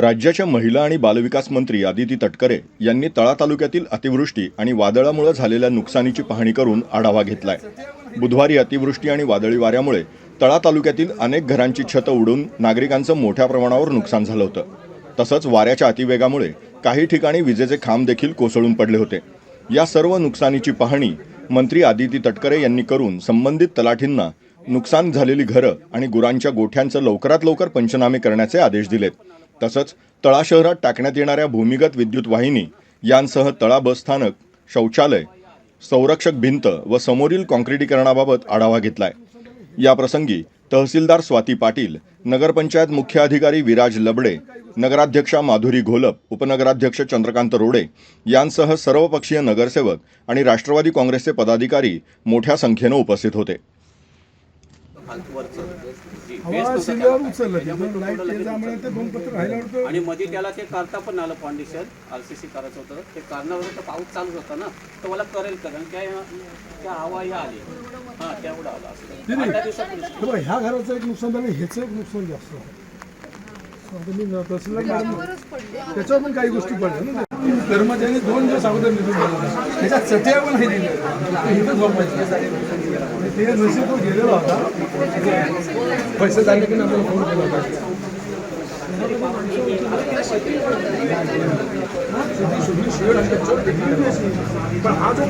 राज्याच्या महिला आणि बालविकास मंत्री आदिती तटकरे यांनी तळा तालुक्यातील अतिवृष्टी आणि वादळामुळे झालेल्या नुकसानीची पाहणी करून आढावा घेतलाय. बुधवारी अतिवृष्टी आणि वादळी वाऱ्यामुळे तळा तालुक्यातील अनेक घरांची छतं उडून नागरिकांचं मोठ्या प्रमाणावर नुकसान झालं होतं. तसंच वाऱ्याच्या अतिवेगामुळे काही ठिकाणी विजेचे खांब देखील कोसळून पडले होते. या सर्व नुकसानीची पाहणी मंत्री आदिती तटकरे यांनी करून संबंधित तलाठींना नुकसान झालेली घरं आणि गुरांच्या गोठ्यांचं लवकरात लवकर पंचनामे करण्याचे आदेश दिलेत. तसंच तळा शहरात टाकण्यात येणाऱ्या भूमिगत विद्युत वाहिनी यांसह तळा बसस्थानक शौचालय संरक्षक भिंत व समोरील काँक्रिटीकरणाबाबत आढावा घेतलाय. याप्रसंगी तहसीलदार स्वाती पाटील नगरपंचायत मुख्य अधिकारी विराज लबडे नगराध्यक्षा माधुरी घोलप उपनगराध्यक्ष चंद्रकांत रोडे यांसह सर्वपक्षीय नगरसेवक आणि राष्ट्रवादी काँग्रेसचे पदाधिकारी मोठ्या संख्येनं उपस्थित होते. हवा उचललं ते लाइट ते आणि मध्ये त्याला ते करता पण आलं फाउंडेशन आर सी सी करायचं होतं. ते करण्यावर तर पाऊस चालूच होता ना. तर मला करेल कारण त्या त्या हवा या आली. हां तेवढं आलं असं. ह्या घराचं एक नुकसान झालं ह्याचं एक नुकसान जास्त त्याच्यावर पण काही गोष्टी पडल्या ना. कर्मचारी दोन दिवस अगोदर निघून गेला त्याच्यात चटया पण हे दिल्या ते नशीब तो गेलेला होता. पैसे झाले की नाही आपल्याला फोन केला होता. पण हा जो